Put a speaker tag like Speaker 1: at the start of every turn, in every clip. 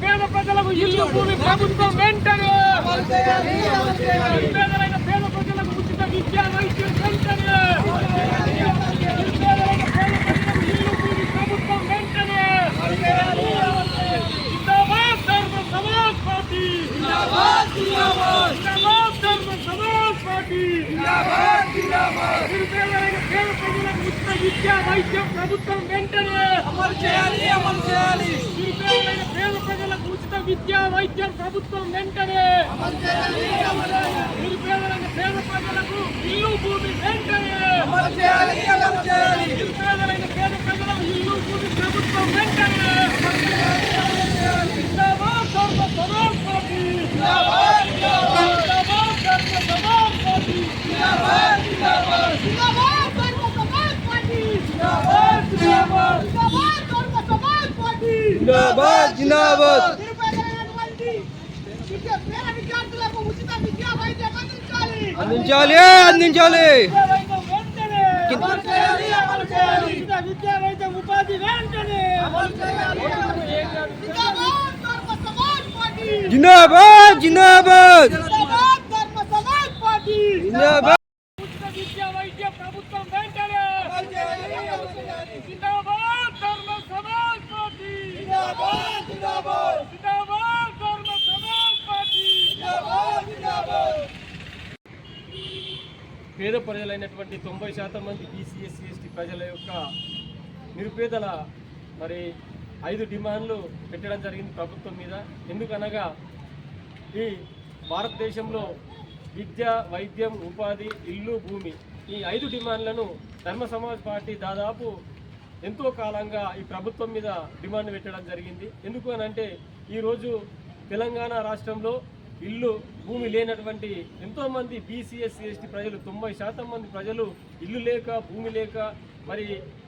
Speaker 1: పేద ప్రజలకు ఇల్లు భూమి ప్రభుత్వం వెంటనే పేదలైన పేద ప్రజలకు ఉచిత విద్యా వైద్యం వెంటనే నిరుపేదలైన పేద ప్రజలకు ఉచిత విద్యా వైద్యం ప్రభుత్వం వెంటనే
Speaker 2: అమలు చేయాలి అమలు చేయాలి.
Speaker 1: నిరుపేదలైన పేద ప్రజలకు ఉచిత విద్యా వైద్యం ప్రభుత్వం వెంటనే నిరుపేదలైన పేద ప్రజలకు ఇల్లు భూమి వెంటనే
Speaker 2: అమలు చేయాలి అమలు చేయాలి
Speaker 1: నిరుపేదలైన పేద ప్రజలకు ఇల్లు భూమి ప్రభుత్వం వెంటనే జిందాబాద్ ధర్మ సమాజ్ పార్టీ జిందాబాద్ ధర్మ సమాజ్ పార్టీ
Speaker 2: జిందాబాద్ జిందాబాద్
Speaker 3: జిందాబాద్ ధర్మ సమాజ్ పార్టీ
Speaker 1: జిందాబాద్ జిందాబాద్
Speaker 3: జిందాబాద్ ధర్మ సమాజ్ పార్టీ
Speaker 2: జిందాబాద్ జిందాబాద్
Speaker 3: నిరుపేదలైనటువంటి విద్య పేద విద్యార్థులకు ఉచిత విద్యా వైద్యం అందించాలి
Speaker 2: అందించాలి అందించాలి
Speaker 1: విద్యా వైద్యం వెంటనే
Speaker 2: అమలు చేయాలి, అమలు చేయాలి.
Speaker 1: ఉచిత వెంటనే
Speaker 3: జిందాబాద్. ధర్మ సమాజ్ పార్టీ.
Speaker 2: జిందాబాద్ జిందాబాద్
Speaker 3: జిందాబాద్ ధర్మ సమాజ్ పార్టీ
Speaker 2: జిందాబాద్
Speaker 1: ఉచిత విద్యా వైద్య ప్రభుత్వం వెంటనే జిందాబాద్ ధర్మ సమాజ్ పార్టీ
Speaker 2: జిందాబాద్ జిందాబాద్
Speaker 1: జిందాబాద్ ధర్మ సమాజ్ పార్టీ
Speaker 2: జిందాబాద్ జిందాబాద్
Speaker 1: పేద ప్రజలైనటువంటి తొంభై శాతం మంది బీసీ ఎస్సీ ఎస్టీ ప్రజల యొక్క నిరుపేదల మరి ఐదు డిమాండ్లు పెట్టడం జరిగింది ప్రభుత్వం మీద. ఎందుకనగా ఈ భారతదేశంలో విద్య వైద్యం ఉపాధి ఇల్లు భూమి ఈ ఐదు డిమాండ్లను ధర్మ సమాజ్ పార్టీ దాదాపు ఎంతో కాలంగా ఈ ప్రభుత్వం మీద డిమాండ్ పెట్టడం జరిగింది. ఎందుకు అని అంటే ఈరోజు తెలంగాణ రాష్ట్రంలో ఇల్లు భూమి లేనటువంటి ఎంతోమంది బీసీఎస్సీ ఎస్టీ ప్రజలు తొంభై శాతం మంది ప్రజలు ఇల్లు లేక భూమి లేక మరి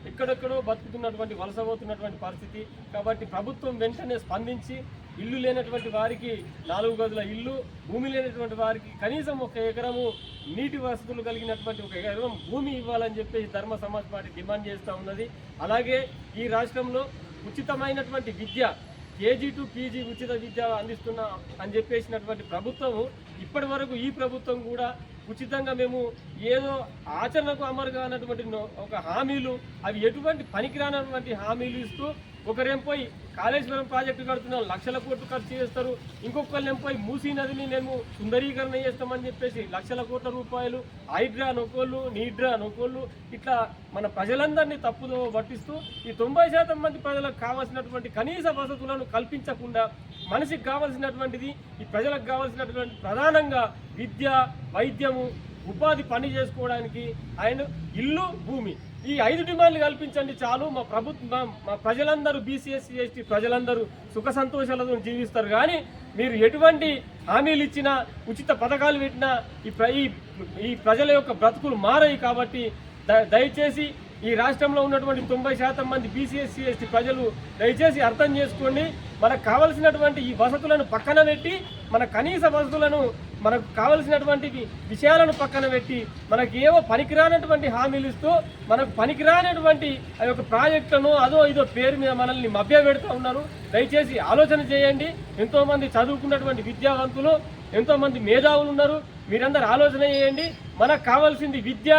Speaker 1: ఎక్కడెక్కడో బతుకుతున్నటువంటి వలస పోతున్నటువంటి పరిస్థితి. కాబట్టి ప్రభుత్వం వెంటనే స్పందించి ఇల్లు లేనటువంటి వారికి నాలుగు గదుల ఇల్లు భూమి లేనటువంటి వారికి కనీసం ఒక ఎకరము నీటి వసతులు కలిగినటువంటి ఒక ఎకరం భూమి ఇవ్వాలని చెప్పేసి ధర్మ సమాజ్ పార్టీ డిమాండ్ చేస్తూ ఉన్నది. అలాగే ఈ రాష్ట్రంలో ఉచితమైనటువంటి విద్య కేజీ టు పీజీ ఉచిత విద్య అందిస్తున్నా అని చెప్పేసినటువంటి ప్రభుత్వము ఇప్పటి వరకు ఈ ప్రభుత్వం కూడా ఉచితంగా మేము ఏదో ఆచరణకు అమరుగా కానటువంటి ఒక హామీలు అవి ఎటువంటి పనికిరానటువంటి హామీలు ఇస్తూ ఒకరేం పోయి కాళేశ్వరం ప్రాజెక్టు కడుతున్నాం లక్షల కోట్లు ఖర్చు చేస్తారు ఇంకొకళ్ళేం పోయి మూసీ నదిని మేము సుందరీకరణ చేస్తామని చెప్పేసి లక్షల కోట్ల రూపాయలు హైడ్రా నొకోళ్ళు నీడ్రా నొకోళ్ళు ఇట్లా మన ప్రజలందరినీ తప్పుదో పట్టిస్తూ ఈ తొంభై శాతం మంది ప్రజలకు కావాల్సినటువంటి కనీస వసతులను కల్పించకుండా మనిషికి కావాల్సినటువంటిది ఈ ప్రజలకు కావాల్సినటువంటి ప్రధానంగా విద్య వైద్యము ఉపాధి పని చేసుకోవడానికి ఆయన ఇల్లు భూమి. ఈ ఐదు డిమాండ్లు కల్పించండి చాలు. మా ప్రభుత్వం మా ప్రజలందరూ బీసీఎస్సీ ఎస్టీ ప్రజలందరూ సుఖ సంతోషాలతో జీవిస్తారు. కానీ మీరు ఎటువంటి హామీలు ఇచ్చినా ఉచిత పథకాలు పెట్టినా ఈ ప్ర ఈ- ఈ ప్రజల యొక్క బ్రతుకులు మారాయి కాబట్టి ద- దయచేసి ఈ రాష్ట్రంలో ఉన్నటువంటి తొంభై శాతం మంది బీసీఎస్సీ ఎస్టీ ప్రజలు దయచేసి అర్థం చేసుకోండి. మనకు కావలసినటువంటి ఈ వసతులను పక్కన పెట్టి మన కనీస వసతులను మనకు కావలసినటువంటి విషయాలను పక్కన పెట్టి మనకి ఏవో పనికిరానటువంటి హామీలు ఇస్తూ మనకు పనికిరానటువంటి ఆ యొక్క ప్రాజెక్టులను అదో ఇదో పేరు మీద మనల్ని మభ్య పెడుతూ ఉన్నారు. దయచేసి ఆలోచన చేయండి. ఎంతోమంది చదువుకున్నటువంటి విద్యావంతులు ఎంతోమంది మేధావులు ఉన్నారు. మీరందరూ ఆలోచన చేయండి. మనకు కావాల్సింది విద్య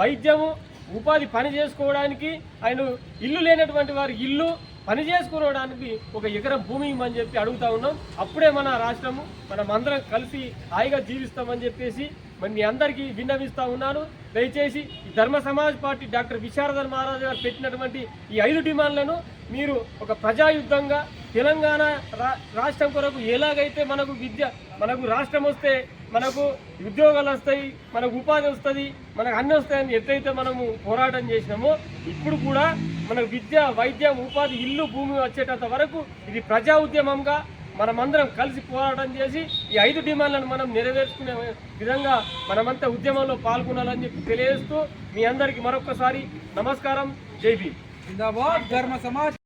Speaker 1: వైద్యము ఉపాధి పని చేసుకోవడానికి ఆయన ఇల్లు లేనటువంటి వారి ఇల్లు పని చేసుకోవడానికి ఒక ఎకరం భూమి ఇవ్వమని చెప్పి అడుగుతా ఉన్నాం. అప్పుడే మన రాష్ట్రము మనం అందరం కలిసి హాయిగా జీవిస్తామని చెప్పేసి మరి మీ అందరికీ విన్నవిస్తూ ఉన్నాను. దయచేసి ధర్మ సమాజ్ పార్టీ డాక్టర్ విశారదన్ మహారాజు గారు పెట్టినటువంటి ఈ ఐదు డిమాండ్లను మీరు ఒక ప్రజాయుద్ధంగా తెలంగాణ రా రాష్ట్రం కొరకు ఎలాగైతే మనకు విద్య మనకు రాష్ట్రం వస్తే మనకు ఉద్యోగాలు వస్తాయి మనకు ఉపాధి వస్తుంది మనకు అన్నీ వస్తాయని ఎట్లయితే మనము పోరాటం చేసినామో ఇప్పుడు కూడా మనకు విద్య వైద్యం ఉపాధి ఇల్లు భూమి వచ్చేటంత వరకు ఇది ప్రజా ఉద్యమంగా మనమందరం కలిసి పోరాటం చేసి ఈ ఐదు డిమాండ్లను మనం నెరవేర్చుకునే విధంగా మనమంతా ఉద్యమంలో పాల్గొనాలని చెప్పి తెలియజేస్తూ మీ అందరికీ మరొకసారి నమస్కారం. జై భీమ్.
Speaker 2: జిందాబాద్ ధర్మ సమాజ్